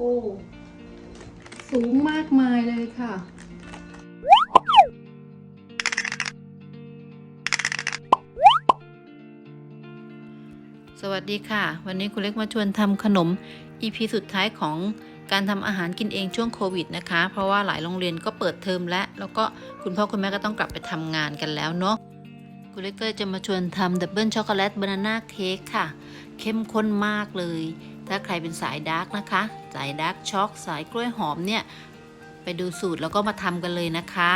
อ้ สูงมากมายเลยค่ะ สวัสดีค่ะ วันนี้คุณเล็กมาชวนทำขนม EP สุดท้ายของการทำอาหารกินเองช่วงโควิดนะคะ เพราะว่าหลายโรงเรียนก็เปิดเทอมแล้ว แล้วก็คุณพ่อคุณแม่ก็ต้องกลับไปทำงานกันแล้วเนาะคุณเล็กก็จะมาชวนทำดับเบิลช็อกโกแลตบานาน่าเค้กค่ะ เข้มข้นมากเลย ถ้าใครเป็นสายดาร์กนะคะ สายดาร์กช็อกสายกล้วยหอมเนี่ย ไปดูสูตรแล้วก็มาทำกันเลยนะคะ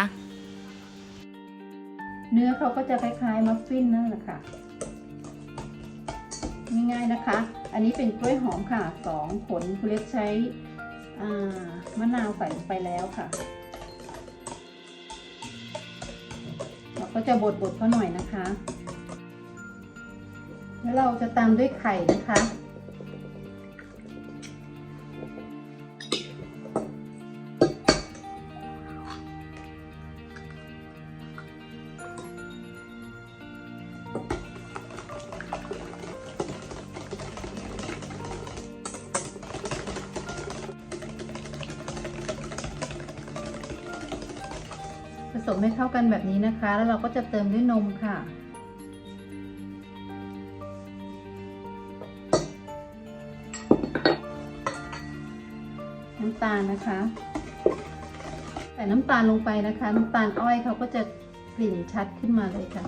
เนื้อเขาก็จะคล้ายๆมัฟฟินนั่นแหละค่ะง่ายๆนะคะ อันนี้เป็นกล้วยหอมค่ะสองผลคุณเล็กใช้มะนาวใส่ลงไปแล้วค่ะ เราก็จะบดๆเขาหน่อยนะคะ แล้วเราจะตามด้วยไข่นะคะ ผสมให้เข้ากันแบบนี้นะคะ แล้วเราก็จะเติมด้วยนมค่ะ น้ำตาลนะคะ ใส่น้ำตาลลงไปนะคะ น้ำตาลอ้อยเขาก็จะกลิ่นชัดขึ้นมาเลยค่ะ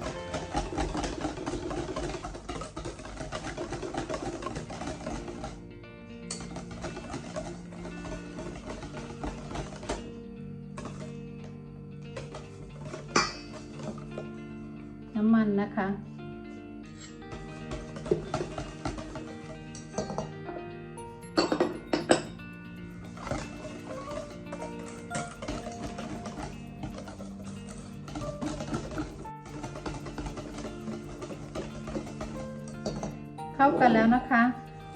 ากันแล้วนะคะ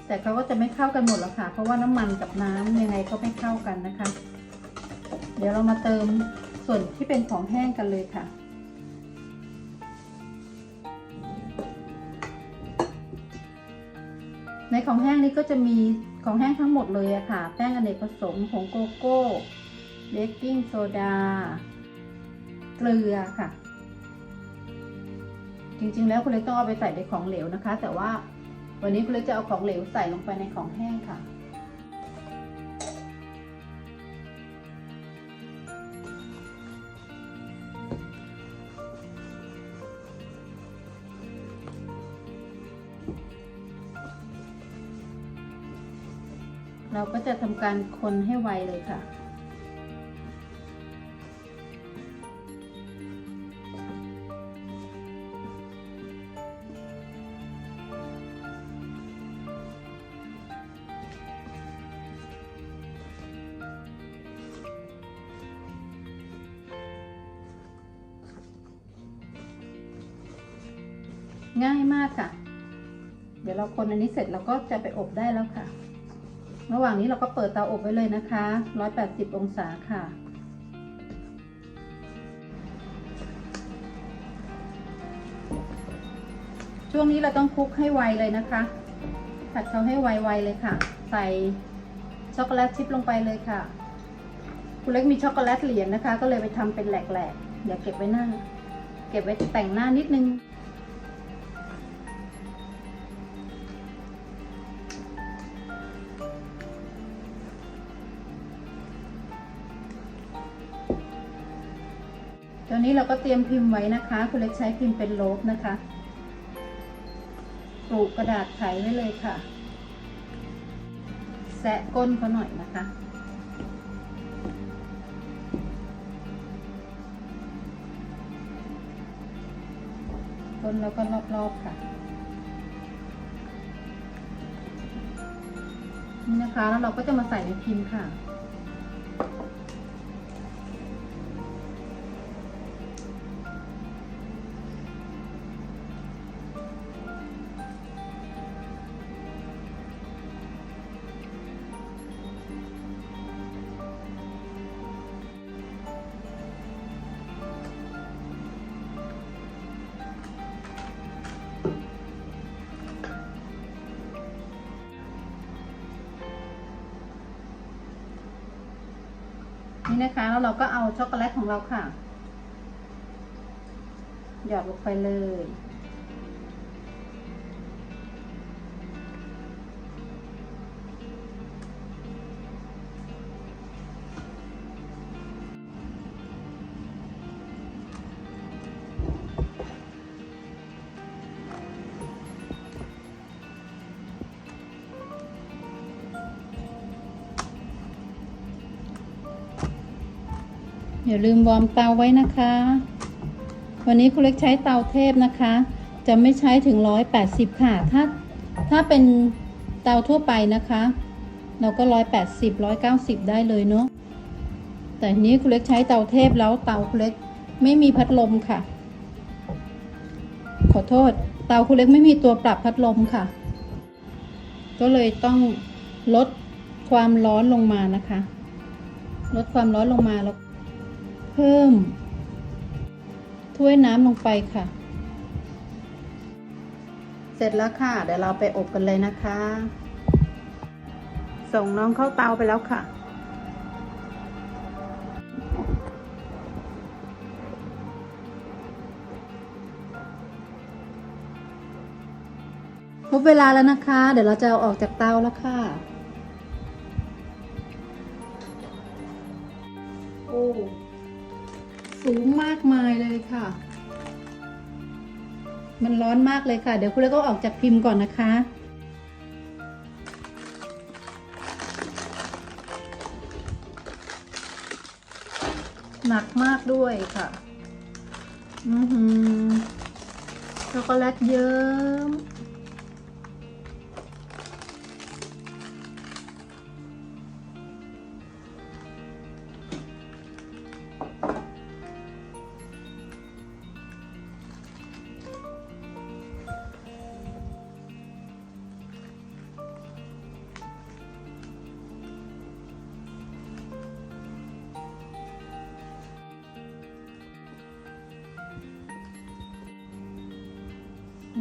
แต่เขาก็จะไม่เข้ากันหมดหรอกค่ะ เพราะว่าน้ำมันกับน้ำยังไงก็ไม่เข้ากันนะคะ เดี๋ยวเรามาเติมส่วนที่เป็นของแห้งกันเลยค่ะในของแห้งนี้ก็จะมีของแห้งทั้งหมดเลยอะค่ะ แป้งอเนกประสงค์ผงโกโก้เบกกิ้งโซดา เกลือค่ะ จริงๆแล้วคุณเล็กต้องเอาไปใส่ในของเหลวนะคะ แต่ว่า วันนี้คุณเล็กจะเอาของเหลวใส่ลงไปในของแห้งค่ะ เราก็จะทำการคนให้ไวเลยค่ะ ง่ายมากค่ะ เดี๋ยวเราคนอันนี้เสร็จเราก็จะไปอบได้แล้วค่ะ ระหว่างนี้เราก็เปิดเตาอบไว้เลยนะคะ 180 องศาค่ะช่วงนี้เราต้องคลุกให้ไวเลยนะคะ ผัดเขาให้ไวๆเลยค่ะ ใส่ช็อกโกแลตชิพลงไปเลยค่ะ คุณเล็กมีช็อกโกแลตเหรียญนะคะ ก็เลยไปทำเป็นแหลกๆ อย่าเก็บไว้หน้า เก็บไว้แต่งหน้านิดนึง นนี้เราก็เตรียมพิมพ์ไว้นะคะ คุณเล็กใช้พิมพ์เป็นโลบนะคะปลูกกระดาษไขไว้เลยค่ะแซะก้นเขาหน่อยนะคะ ก้นแล้วก็รอบๆค่ะ นี่นะคะ แล้วเราก็จะมาใส่ในพิมพ์ค่ะ นะคะ แล้วเราก็เอาช็อกโกแลตของเราค่ะ หยอดลงไปเลย อย่าลืมวอร์มเตาไว้นะคะ วันนี้คุณเล็กใช้เตาเทพนะคะ จะไม่ใช้ถึง 180 ค่ะ ถ้าถ้าเป็นเตาทั่วไปนะคะ เราก็ 180 190 ได้เลยเนาะ แต่นี้คุณเล็กใช้เตาเทพแล้วเตาคุณเล็กไม่มีพัดลมค่ะ ขอโทษ เตาคุณเล็กไม่มีตัวปรับพัดลมค่ะ ก็เลยต้องลดความร้อนลงมานะคะ ลดความร้อนลงมาแล้ว เพิ่ม ถ้วยน้ำลงไปค่ะ เสร็จแล้วค่ะ เดี๋ยวเราไปอบกันเลยนะคะ ส่งน้องเข้าเตาไปแล้วค่ะครบเวลาแล้วนะคะ เดี๋ยวเราจะเอาออกจากเตาแล้วค่ะ โอ้ สูงมากมายเลยค่ะ มันร้อนมากเลยค่ะ เดี๋ยวคุณเล็กก็ออกจากพิมพ์ก่อนนะคะ หนักมากด้วยค่ะ อือหือช็อกโกแลตเยิ้ม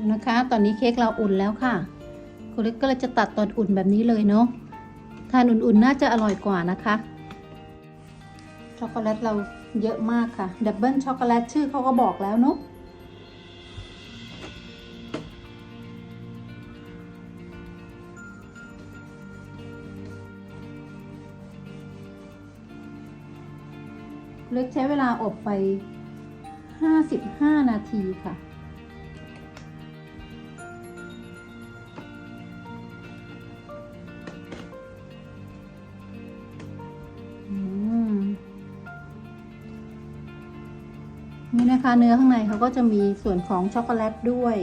นะคะ ตอนนี้เค้กเราอุ่นแล้วค่ะคุณเล็กก็เลยจะตัดตอนอุ่นแบบนี้เลยเนาะทานอุ่นๆน่าจะอร่อยกว่านะคะช็อกโกแลตเราเยอะมากค่ะดับเบิลช็อกโกแลตชื่อเขาก็บอกแล้วเนาะเล็กใช้เวลาอบไป 55 นาทีค่ะ นี่นะคะเนื้อข้างในเขาก็จะมีส่วนของช็อกโกแลตด้วย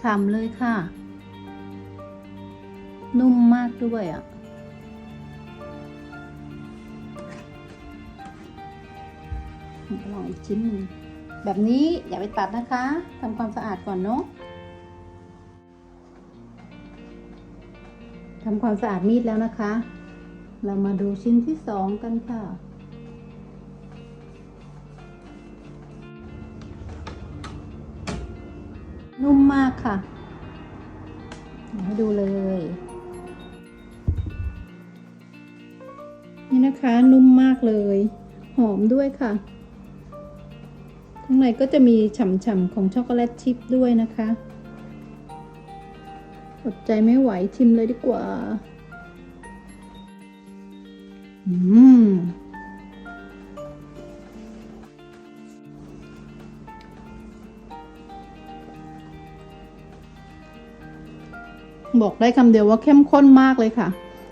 ฉ่ำเลยค่ะ นุ่มมากด้วยอะ่ะลองอีกชิ้นนึงแบบนี้อย่าไปตัดนะคะทำความสะอาดก่อนเนาะทำความสะอาดมีดแล้วนะคะ เรามาดูชิ้นที่สองกันค่ะ นุ่มมากค่ะให้ดูเลย นี่นะคะนุ่มมากเลย หอมด้วยค่ะ ข้างในก็จะมีฉ่ำๆของช็อกโกแลตชิพด้วยนะคะอดใจไม่ไหวชิมเลยดีกว่า อืม บอกได้คำเดียวว่าเข้มข้นมากเลยค่ะ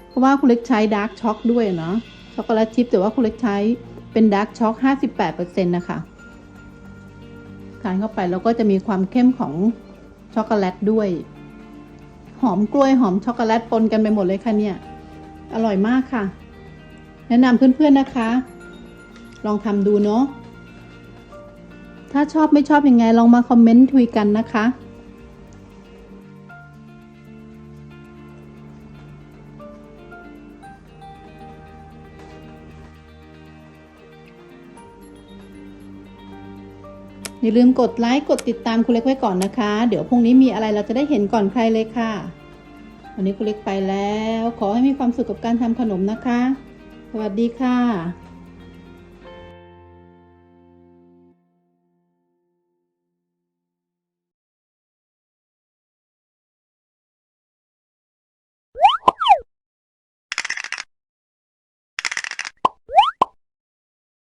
เพราะว่าคุณเล็กใช้ดาร์กช็อกด้วยเนาะช็อกโกแลตชิพแต่ว่าคุณเล็กใช้เป็นดาร์กช็อก58%นะคะทานเข้าไปแล้วก็จะมีความเข้มของช็อกโกแลตด้วย หอมกล้วยหอมช็อกโกแลตปนกันไปหมดเลยค่ะเนี่ย อร่อยมากค่ะ แนะนำเพื่อนๆนะคะ ลองทำดูเนาะถ้าชอบไม่ชอบยังไงลองมาคอมเมนต์คุยกันนะคะ อย่าลืมกดไลค์กดติดตามคุณเล็กไว้ก่อนนะคะ เดี๋ยวพรุ่งนี้มีอะไรเราจะได้เห็นก่อนใครเลยค่ะ วันนี้คุณเล็กไปแล้ว ขอให้มีความสุขกับการทำขนมนะคะ สวัสดีค่ะ